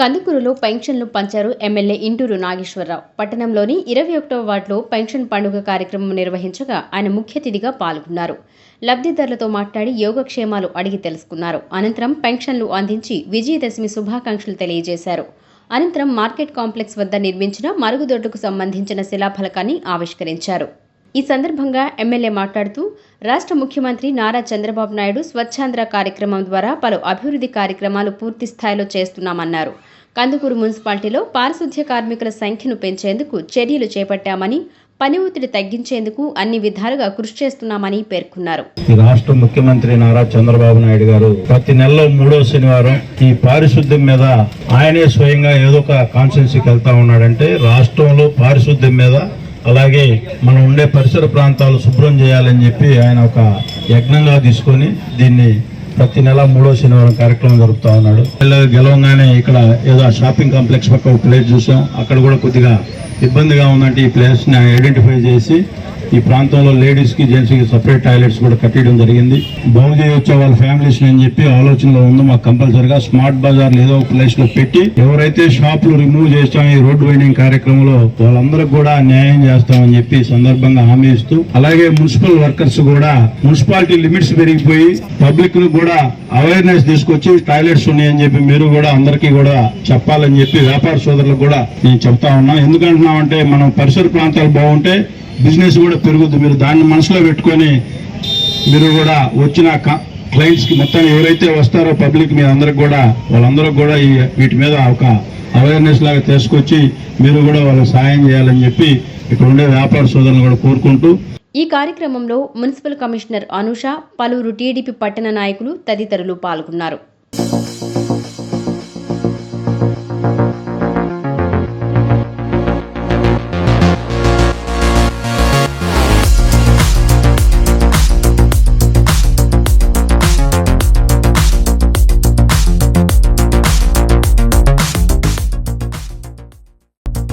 కందుకూరులో పెన్షన్లు పంచారు ఎమ్మెల్యే ఇంటూరు నాగేశ్వరరావు. పట్టణంలోని ఇరవై ఒకటవ వార్డులో పెన్షన్ పండుగ కార్యక్రమం నిర్వహించగా ఆయన ముఖ్య అతిథిగా పాల్గొన్నారు. లబ్ధిదారులతో మాట్లాడి యోగక్షేమాలు అడిగి తెలుసుకున్నారు. అనంతరం పెన్షన్లు అందించి విజయదశమి శుభాకాంక్షలు తెలియజేశారు. అనంతరం మార్కెట్ కాంప్లెక్స్ వద్ద నిర్మించిన మరుగుదొడ్డుకు సంబంధించిన శిలాఫలకాన్ని ఆవిష్కరించారు. ఈ సందర్భంగా ఎమ్మెల్యే మాట్లాడుతూ రాష్ట్ర ముఖ్యమంత్రి నారా చంద్రబాబు నాయుడు స్వచ్ఛాంధ్ర కార్యక్రమం ద్వారా పలు అభివృద్ధి కార్యక్రమాలు పూర్తి స్థాయిలో చేస్తున్నామన్నారు. కందుకూరు మున్సిపాలిటీలో పారిశుద్ధ్య కార్మికుల సంఖ్యను పెంచేందుకు చర్యలు చేపట్టామని పని ఒత్తిడి తగ్గించేందుకు అన్ని విధాలుగా కృషి చేస్తున్నామని పేర్కొన్నారు. రాష్ట్ర ముఖ్యమంత్రి నారా చంద్రబాబు నాయుడు గారు ప్రతి నెలలో మూడో శనివారం ఈ పారిశుద్ధ్యం మీద ఆయనే స్వయంగా ఏదో ఒక కాన్స్టిట్యున్సీకి వెళ్తా ఉన్నాడంటే రాష్ట్రంలో పారిశుద్ధ్యం మీద అలాగే మనం ఉండే పరిసర ప్రాంతాలు శుభ్రం చేయాలని చెప్పి ఆయన ఒక యజ్ఞంగా తీసుకొని దీన్ని ప్రతి నెల మూడో శనివారం కార్యక్రమం జరుపుతా ఉన్నాడు. పిల్లలు ఇక్కడ ఏదో షాపింగ్ కాంప్లెక్స్ పక్క ఒక ప్లేస్ చూసాం. అక్కడ కూడా కొద్దిగా ఇబ్బందిగా ఉందంటే ఈ ప్లేస్ని ఐడెంటిఫై చేసి ఈ ప్రాంతంలో లేడీస్కి జెంట్స్కి సపరేట్ టాయిలెట్స్ కూడా కట్టడం జరిగింది. బాగు చేయొచ్చే వాళ్ళ ఫ్యామిలీస్ అని చెప్పి ఆలోచనలో ఉంది మాకు కంపల్సరిగా స్మార్ట్ బజార్ ఏదో ఒక ప్లేస్లో పెట్టి ఎవరైతే షాపులు రిమూవ్ చేస్తాం ఈ రోడ్ వైండింగ్ కార్యక్రమంలో వాళ్ళందరికి కూడా న్యాయం చేస్తామని చెప్పి సందర్భంగా హామీ ఇస్తూ అలాగే మున్సిపల్ వర్కర్స్ కూడా మున్సిపాలిటీ లిమిట్స్ పెరిగిపోయి పబ్లిక్ను కూడా అవేర్నెస్ తీసుకొచ్చి టాయిలెట్స్ ఉన్నాయని చెప్పి మీరు కూడా అందరికీ కూడా చెప్పాలని చెప్పి వ్యాపార సోదరులకు కూడా నేను చెప్తా ఉన్నా. ఎందుకంటున్నామంటే మనం పరిసర ప్రాంతాలు బాగుంటే బిజినెస్ కూడా పెరుగుద్ది మీరు దాన్ని మనసులో పెట్టుకొని మీరు కూడా వచ్చిన క్లయింట్స్కి మొత్తం మొత్తాన్ని ఎవరైతే వస్తారో పబ్లిక్ మీ అందరికి కూడా వాళ్ళందరూ కూడా ఈ వీటి మీద ఒక అవేర్నెస్ లాగా తీసుకొచ్చి మీరు కూడా వాళ్ళకి సాయం చేయాలని చెప్పి ఇక్కడ ఉండే వ్యాపార సోదరులు కూడా కోరుకుంటూ ఈ కార్యక్రమంలో మున్సిపల్ కమిషనర్ అనుష పలువురు టీడీపీ పట్టణ నాయకులు తదితరులు పాల్గొన్నారు.